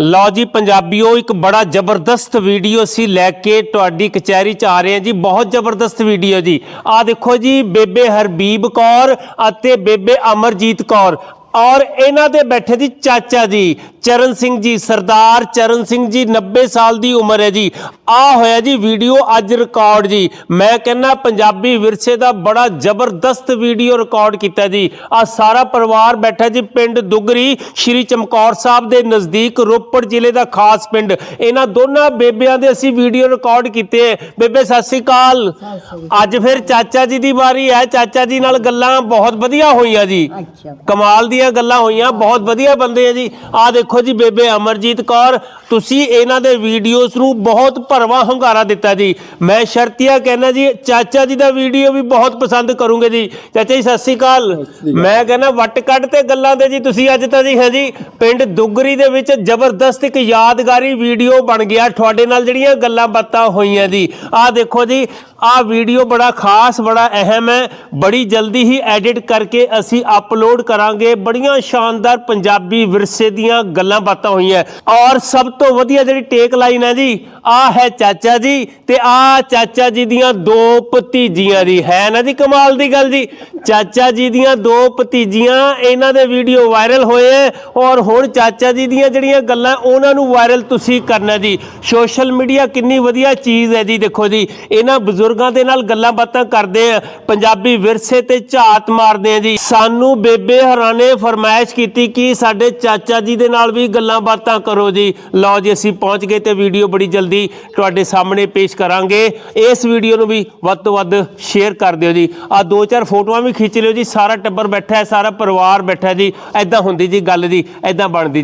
ਲਓ ਜੀ ਪੰਜਾਬੀਓ, ਇੱਕ ਬੜਾ ਜ਼ਬਰਦਸਤ ਵੀਡੀਓ ਸੀ ਲੈ ਕੇ ਤੁਹਾਡੀ ਕਚਹਿਰੀ ਚ ਆ ਰਹੇ ਹਾਂ ਜੀ। ਬਹੁਤ ਜ਼ਬਰਦਸਤ ਵੀਡੀਓ ਜੀ। ਆ ਦੇਖੋ ਜੀ, ਬੇਬੇ ਹਰਬੀਬ ਕੌਰ ਅਤੇ ਬੇਬੇ ਅਮਰਜੀਤ ਕੌਰ। ਔਰ ਇਹਨਾਂ ਦੇ ਬੈਠੇ ਜੀ ਚਾਚਾ ਜੀ ਚਰਨ ਸਿੰਘ ਜੀ ਸਰਦਾਰ ਚਰਨ ਸਿੰਘ ਜੀ 90 ਸਾਲ ਦੀ ਉਮਰ ਹੈ ਜੀ। ਆ ਹੋਇਆ ਜੀ ਵੀਡੀਓ ਅੱਜ ਰਿਕਾਰਡ ਜੀ। ਮੈਂ ਕਹਿੰਨਾ ਪੰਜਾਬੀ ਵਿਰਸੇ ਦਾ ਬੜਾ ਜ਼ਬਰਦਸਤ ਵੀਡੀਓ ਰਿਕਾਰਡ ਕੀਤਾ ਜੀ। ਆ ਸਾਰਾ ਪਰਿਵਾਰ ਬੈਠਾ ਜੀ ਪਿੰਡ ਦੁਗਰੀ ਸ਼੍ਰੀ ਚਮਕੌਰ ਸਾਹਿਬ ਦੇ ਨਜ਼ਦੀਕ ਰੋਪੜ ਜ਼ਿਲ੍ਹੇ ਦਾ ਖਾਸ ਪਿੰਡ। ਇਹਨਾਂ ਦੋਨਾਂ ਬੇਬਿਆਂ ਦੇ ਅਸੀਂ ਵੀਡੀਓ ਰਿਕਾਰਡ ਕੀਤੇ। ਬੇਬੇ ਸਤਿ ਸ੍ਰੀ ਅਕਾਲ। ਅੱਜ ਫਿਰ ਚਾਚਾ ਜੀ ਦੀ ਵਾਰੀ ਹੈ। ਚਾਚਾ ਜੀ ਨਾਲ ਗੱਲਾਂ ਬਹੁਤ ਵਧੀਆ ਹੋਈਆਂ ਜੀ। ਕਮਾਲ ਦੀਆਂ ਗੱਲਾਂ ਹੋਈਆਂ ਬਹੁਤ ਵਧੀਆ ਬੰਦੇ ਆ ਜੀ। ਆ ਦੇਖੋ ਜੀ ਬੇਬੇ ਅਮਰਜੀਤ ਕੌਰ ਤੁਸੀਂ ਇਹਨਾਂ ਦੇ ਵੀਡੀਓਜ਼ ਨੂੰ ਬਹੁਤ ਭਰਵਾਂ ਹੰਗਾਰਾ ਦਿੱਤਾ ਜੀ। ਮੈਂ ਸ਼ਰਤੀਆ ਕਹਿਣਾ ਜੀ ਚਾਚਾ ਜੀ ਦਾ ਵੀਡੀਓ ਵੀ ਬਹੁਤ ਪਸੰਦ ਕਰੂੰਗੇ ਜੀ। ਚਾਚਾ ਜੀ ਸਤਿ ਸ੍ਰੀ ਅਕਾਲ। ਮੈਂ ਕਹਿੰਦਾ ਵੱਟ ਕੱਢ ਤੇ ਗੱਲਾਂ ਦੇ ਜੀ ਤੁਸੀਂ ਅੱਜ ਤਾਂ ਜੀ ਹੈ ਜੀ ਪਿੰਡ ਦੁੱਗਰੀ ਦੇ ਵਿੱਚ ਜ਼ਬਰਦਸਤ ਇੱਕ ਯਾਦਗਾਰੀ ਵੀਡੀਓ ਬਣ ਗਿਆ। ਤੁਹਾਡੇ ਨਾਲ ਜਿਹੜੀਆਂ ਗੱਲਾਂ ਬਾਤਾਂ ਹੋਈਆਂ ਜੀ। ਆ ਦੇਖੋ ਜੀ ਆ ਵੀਡੀਓ ਬੜਾ ਖਾਸ, ਬੜਾ ਅਹਿਮ ਹੈ। ਬੜੀ ਜਲਦੀ ਹੀ ਐਡਿਟ ਕਰਕੇ ਅਸੀਂ ਅਪਲੋਡ ਕਰਾਂਗੇ। ਬੜੀਆਂ ਸ਼ਾਨਦਾਰ ਪੰਜਾਬੀ ਵਿਰਸੇ ਦੀਆਂ ਗੱਲਾਂ ਬਾਤਾਂ ਹੋਈਆਂ। ਔਰ ਸਭ ਤੋਂ ਵਧੀਆ ਜਿਹੜੀ ਟੇਕ ਲਾਈਨ ਹੈ ਜੀ, ਆ ਹੈ ਚਾਚਾ ਜੀ ਤੇ ਆ ਚਾਚਾ ਜੀ ਦੀਆਂ ਦੋ ਭਤੀਜੀਆਂ ਦੀ ਹੈ ਨਾ ਜੀ ਕਮਾਲ ਦੀ ਗੱਲ ਜੀ। ਚਾਚਾ ਜੀ ਦੀਆਂ ਦੋ ਭਤੀਜੀਆਂ, ਇਹਨਾਂ ਦੇ ਵੀਡੀਓ ਵਾਇਰਲ ਹੋਏ ਹੈ। ਔਰ ਹੁਣ ਚਾਚਾ ਜੀ ਦੀਆਂ ਜਿਹੜੀਆਂ ਗੱਲਾਂ, ਉਹਨਾਂ ਨੂੰ ਵਾਇਰਲ ਤੁਸੀਂ ਕਰਨਾ ਜੀ। ਸੋਸ਼ਲ ਮੀਡੀਆ ਕਿੰਨੀ ਵਧੀਆ ਚੀਜ਼ ਹੈ ਜੀ, ਦੇਖੋ ਜੀ। ਇਹਨਾਂ ਬਜ਼ੁਰਗ ਦੇ ਨਾਲ ਗੱਲਾਂ ਬਾਤਾਂ ਕਰਦੇ ਆ। ਪੰਜਾਬੀ ਵਿਰਸੇ ਤੇ ਝਾਤ ਮਾਰਦੇ ਆ ਜੀ। ਸਾਨੂੰ ਬੇਬੇ ਹਰਾਂ ਨੇ ਫਰਮਾਇਸ਼ ਕੀਤੀ ਕਿ ਸਾਡੇ ਚਾਚਾ ਜੀ ਦੇ ਨਾਲ ਵੀ ਗੱਲਾਂ ਬਾਤਾਂ ਕਰੋ ਜੀ। ਲਓ ਜੀ, ਅਸੀਂ ਪਹੁੰਚ ਗਏ ਤੇ ਵੀਡੀਓ ਬੜੀ ਜਲਦੀ ਤੁਹਾਡੇ ਸਾਹਮਣੇ ਪੇਸ਼ ਕਰਾਂਗੇ। ਇਸ ਵੀਡੀਓ ਨੂੰ ਵੀ ਵੱਧ ਤੋਂ ਵੱਧ ਸ਼ੇਅਰ ਕਰ ਦਿਓ ਜੀ। ਆ ਦੋ ਚਾਰ ਫੋਟੋਆਂ ਵੀ ਖਿੱਚ ਲਿਓ ਜੀ। ਸਾਰਾ ਟੱਬਰ ਬੈਠਾ ਹੈ, ਸਾਰਾ ਪਰਿਵਾਰ ਬੈਠਾ ਜੀ। ਐਦਾਂ ਹੁੰਦੀ ਜੀ ਗੱਲ ਜੀ ਐਦਾਂ ਬਣਦੀ ਜੀ।